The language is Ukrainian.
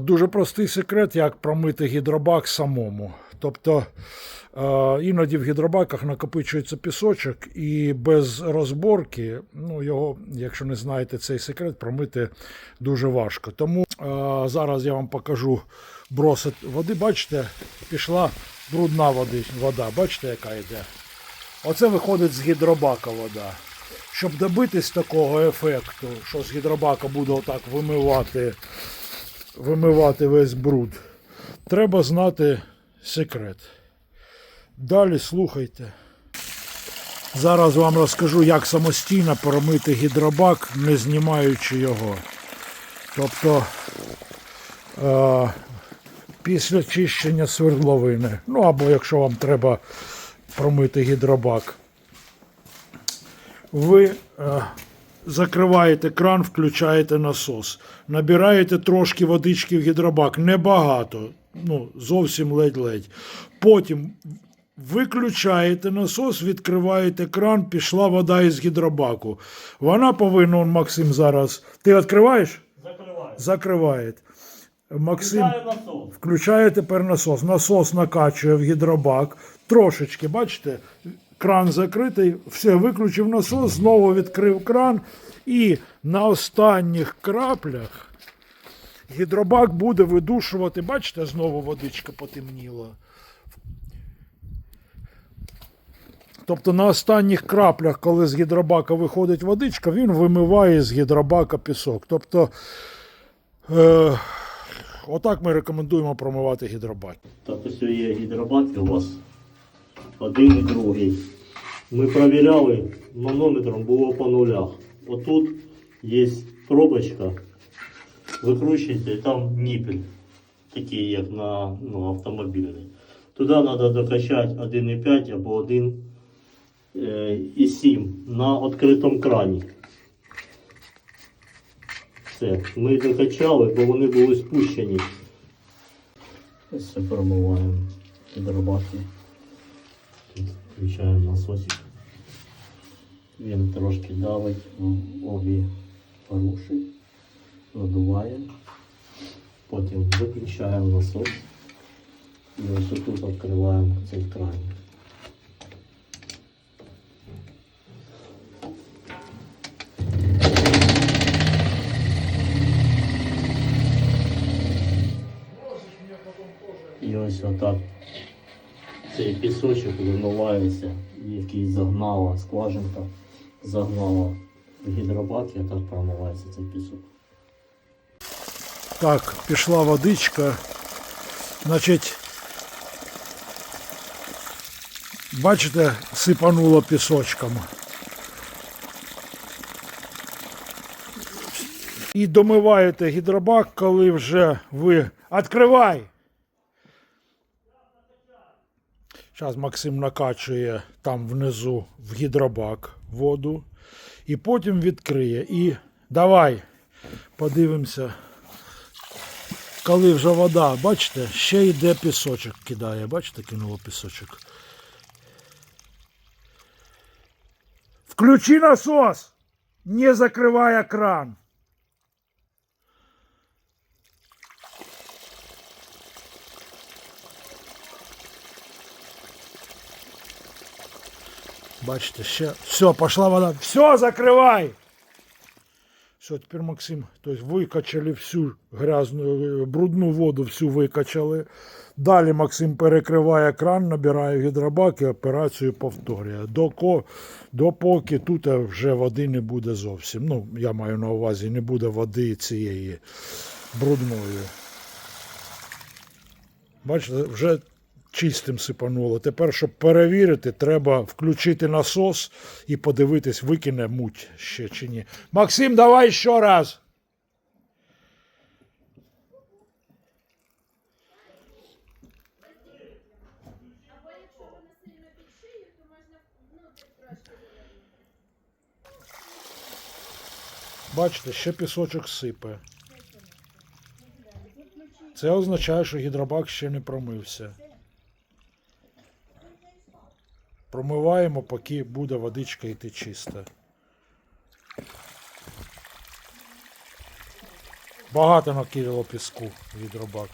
Дуже простий секрет, як промити гідробак самому. Тобто е, іноді в гідробаках накопичується пісочок, і без розборки, ну його, якщо не знаєте цей секрет, промити дуже важко. Тому е, зараз я вам покажу бросит води. Бачите, пішла брудна води, вода. Бачите, яка йде? Оце виходить з гідробака вода. Щоб добитись такого ефекту, що з гідробака буде отак вимивати, вимивати весь бруд, треба знати секрет. Далі слухайте. Зараз вам розкажу, як самостійно промити гідробак, не знімаючи його. Тобто е, після чищення свердловини. Ну або якщо вам треба промити гідробак. Ви е, закриваєте кран, включаєте насос, набираєте трошки водички в гідробак, небагато, ну, зовсім ледь-ледь. Потім виключаєте насос, відкриваєте кран, пішла вода із гідробаку. Вона повинна, он, Максим, зараз. Ти відкриваєш? Закриваю. Закриває. Максим. Включаю насос. Включає тепер насос. Насос накачує в гідробак. Трошечки, бачите, кран закритий, все, виключив насос, знову відкрив кран. І на останніх краплях гідробак буде видушувати. Бачите, знову водичка потемніла. Тобто на останніх краплях, коли з гідробака виходить водичка, він вимиває з гідробака пісок. Тобто, е, отак ми рекомендуємо промивати гідробак. Так, ось є гідробаки у вас. Один і другий. Ми провіряли, манометром було по нулях. Отут є пробочка. Викручуєте, і там ніпель. Такий, як на ну, автомобільний. Туди треба докачати 1,5 або 1,7 на відкритому крані. Все, ми докачали, бо вони були спущені. Ось це промиваємо гідробаки. Включаємо насосик. Він трошки давить в обі поруші. Надуваємо. Потім виключаємо насос. І ось тут відкриваємо цей кран. І ось отак Цей пісочок вимивається, який загнала скважинка, загнала в гідробак, так промивається цей пісок. Так, пішла водичка. Значить, бачите, сипануло пісочком. І домиваєте гідробак, коли вже ви. Відкривай! Зараз Максим накачує там внизу в гідробак воду. І потім відкриє. І давай подивимося коли вже вода, бачите, ще йде пісочок кидає. Бачите, кинуло пісочок. Включи насос! Не закривай кран. Бачите, ще. Все, пошла вода. Все, закривай! Все, тепер Максим, тобто викачали всю грязну, брудну воду, всю викачали. Далі Максим перекриває кран, набирає гідробак і операцію повторює. Доко, допоки тут вже води не буде зовсім. Ну, я маю на увазі, не буде води цієї брудної. Бачите, вже чистим сипануло. Тепер, щоб перевірити, треба включити насос і подивитись, викине муть ще чи ні. Максим, давай ще раз. Бачите, ще пісочок сипе. Це означає, що гідробак ще не промився. Промиваємо, поки буде водичка йти чиста. Багато накидало піску від гідробак.